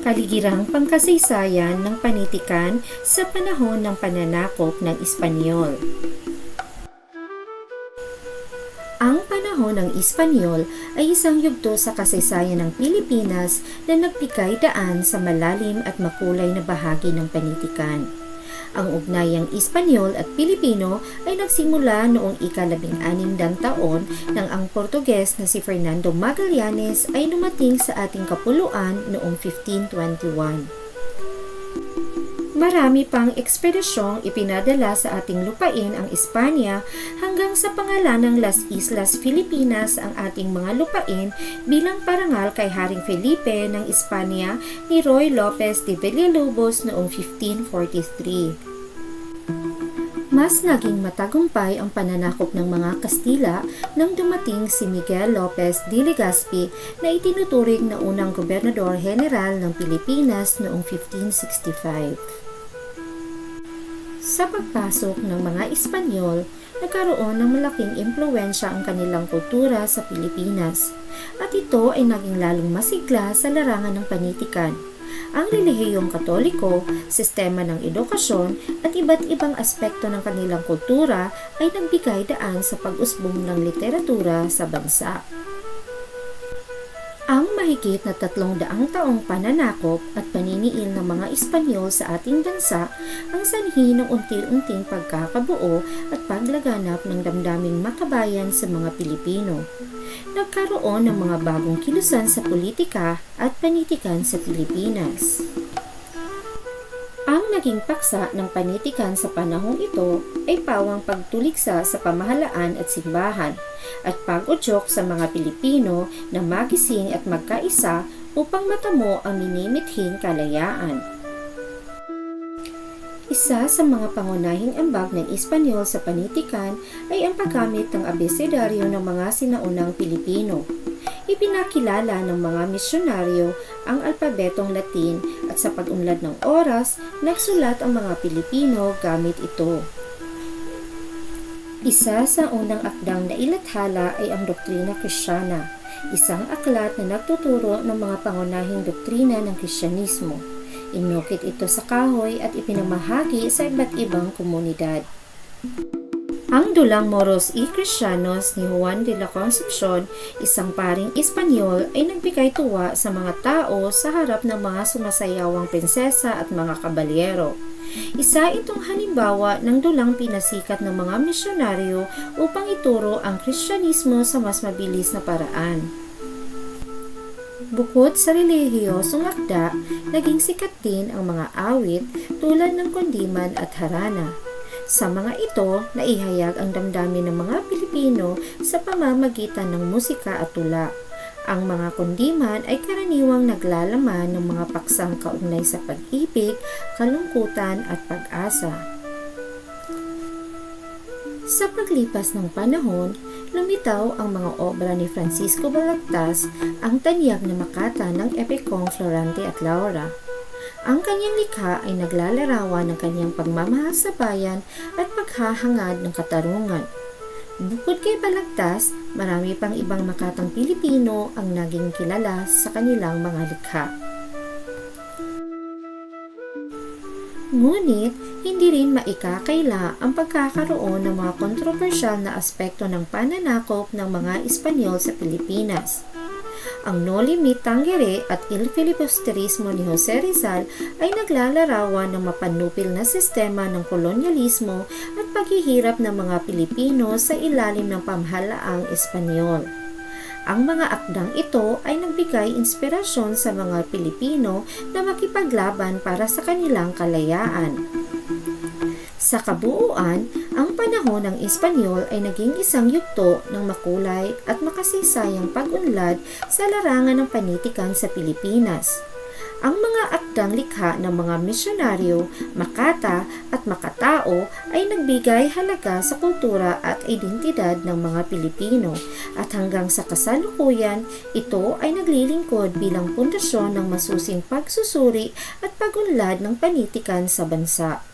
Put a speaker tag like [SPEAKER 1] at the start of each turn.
[SPEAKER 1] kaligirang pangkasaysayan ng panitikan sa panahon ng pananakop ng Espanyol. Ang panahon ng Espanyol ay isang yugto sa kasaysayan ng Pilipinas na nagbigay daan sa malalim at makulay na bahagi ng panitikan. Ang ugnayang Espanyol at Pilipino ay nagsimula noong ikalabing-anim dang taon nang ang Portuges na si Fernando Magallanes ay dumating sa ating kapuluan noong 1521. Marami pang ekspedisyong ipinadala sa ating lupain ang Espanya hanggang sa pangalan ng Las Islas Filipinas ang ating mga lupain bilang parangal kay Haring Felipe ng Espanya ni Roy Lopez de Villalobos noong 1543. Mas naging matagumpay ang pananakop ng mga Kastila nang dumating si Miguel Lopez de Legazpi na itinuturing na unang gobernador general ng Pilipinas noong 1565. Sa pagpasok ng mga Espanyol, nagkaroon ng malaking impluensya ang kanilang kultura sa Pilipinas at ito ay naging lalong masigla sa larangan ng panitikan. Ang relihiyong katoliko, sistema ng edukasyon at iba't ibang aspekto ng kanilang kultura ay nagbigay daan sa pag-usbong ng literatura sa bansa. Mahigit na tatlong daang taong pananakop at paniniil ng mga Espanyol sa ating bansa ang sanhi ng unti-unting pagkakabuo at paglaganap ng damdaming makabayan sa mga Pilipino. Nagkaroon ng mga bagong kilusan sa politika at panitikan sa Pilipinas. Naging paksa ng panitikan sa panahong ito ay pawang pagtuligsa sa pamahalaan at simbahan at pag-udyok sa mga Pilipino na magising at magkaisa upang matamo ang minimithing kalayaan. Isa sa mga pangunahing ambag ng Espanyol sa panitikan ay ang paggamit ng abesedaryo ng mga sinaunang Pilipino. Ipinakilala ng mga misyonaryo ang alpabetong Latin at sa pag-unlad ng oras, nagsulat ang mga Pilipino gamit ito. Isa sa unang akdang na ilathala ay ang doktrina kristyana, isang aklat na nagtuturo ng mga pangunahing doktrina ng Kristyanismo. Inukit ito sa kahoy at ipinamahagi sa iba't ibang komunidad. Ang dulang Moros y Cristianos ni Juan de la Concepcion, isang paring Espanyol, ay nagbigay tuwa sa mga tao sa harap ng mga sumasayawang prinsesa at mga kabalyero. Isa itong halimbawa ng dulang pinasikat ng mga misyonaryo upang ituro ang Kristyanismo sa mas mabilis na paraan. Bukod sa relihiyosong akda, naging sikat din ang mga awit tulad ng kundiman at harana. Sa mga ito, naihayag ang damdamin ng mga Pilipino sa pamamagitan ng musika at tula. Ang mga kundiman ay karaniwang naglalaman ng mga paksang kaugnay sa pag-ibig, kalungkutan at pag-asa. Sa paglipas ng panahon, lumitaw ang mga obra ni Francisco Balagtas, ang tanyag na makata ng epikong Florante at Laura. Ang kanyang likha ay naglalarawan ng kanyang pagmamahal sa bayan at paghahangad ng katarungan. Bukod kay Balagtas, marami pang ibang makatang Pilipino ang naging kilala sa kanilang mga likha. Ngunit, hindi rin maikakaila ang pagkakaroon ng mga kontrobersyal na aspekto ng pananakop ng mga Espanyol sa Pilipinas. Ang No Limit Tangere at Il Filibusterismo ni Jose Rizal ay naglalarawan ng mapanupil na sistema ng kolonyalismo at paghihirap ng mga Pilipino sa ilalim ng pamahalaang Espanyol. Ang mga akdang ito ay nagbigay inspirasyon sa mga Pilipino na makipaglaban para sa kanilang kalayaan. Sa kabuuan, ang panahon ng Espanyol ay naging isang yugto ng makulay at makasaysayang pag-unlad sa larangan ng panitikan sa Pilipinas. Ang mga akdang likha ng mga misyonaryo, makata at makatao ay nagbigay halaga sa kultura at identidad ng mga Pilipino at hanggang sa kasalukuyan, ito ay naglilingkod bilang pundasyon ng masusing pagsusuri at pagunlad ng panitikan sa bansa.